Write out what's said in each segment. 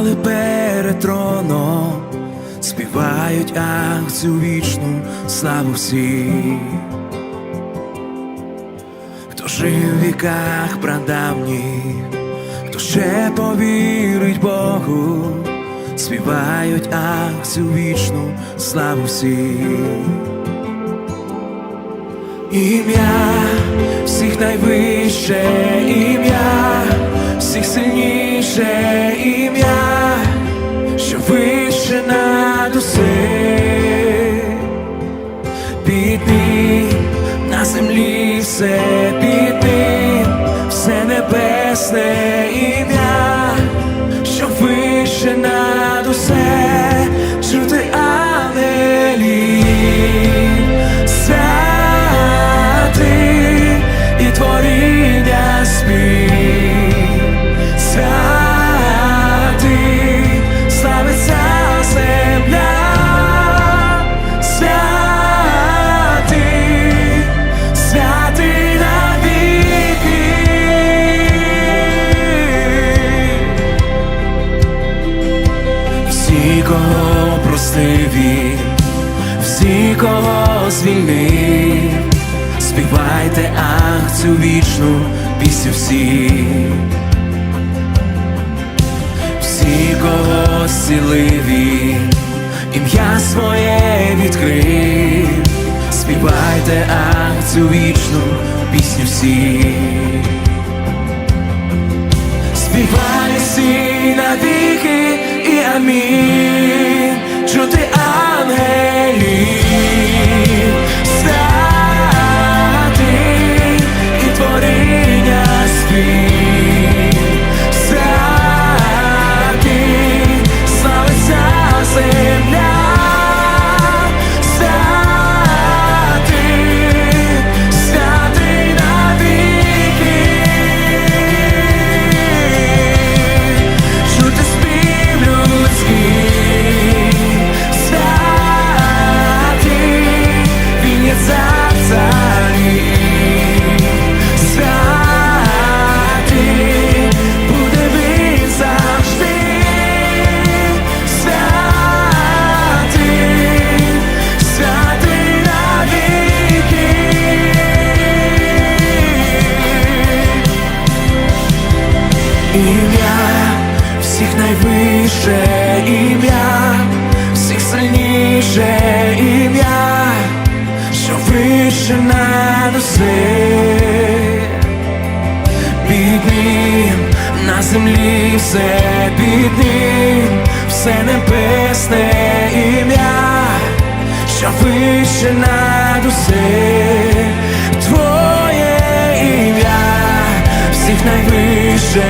стали перед троном, співають ах цю вічну славу всі, хто жив в віках прадавніх, хто ще повірить Богу, співають ах цю вічну славу всі. Ім'я всіх найвище ім'я, під на землі все під кого простив він, всі, кого звільнив, співайте ах цю вічну пісню всі, всі, кого зцілив він, ім'я своє відкрив, співайте ах цю вічну пісню всі. Співай всі навіки і амінь, Ім'я всіх найвище ім'я, всіх сильніше ім'я, що вище над усе, під ним на землі все під ним, все небесне ім'я, що вище над усе, твоє ім'я всіх найвище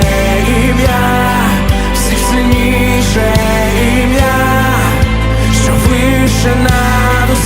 вище над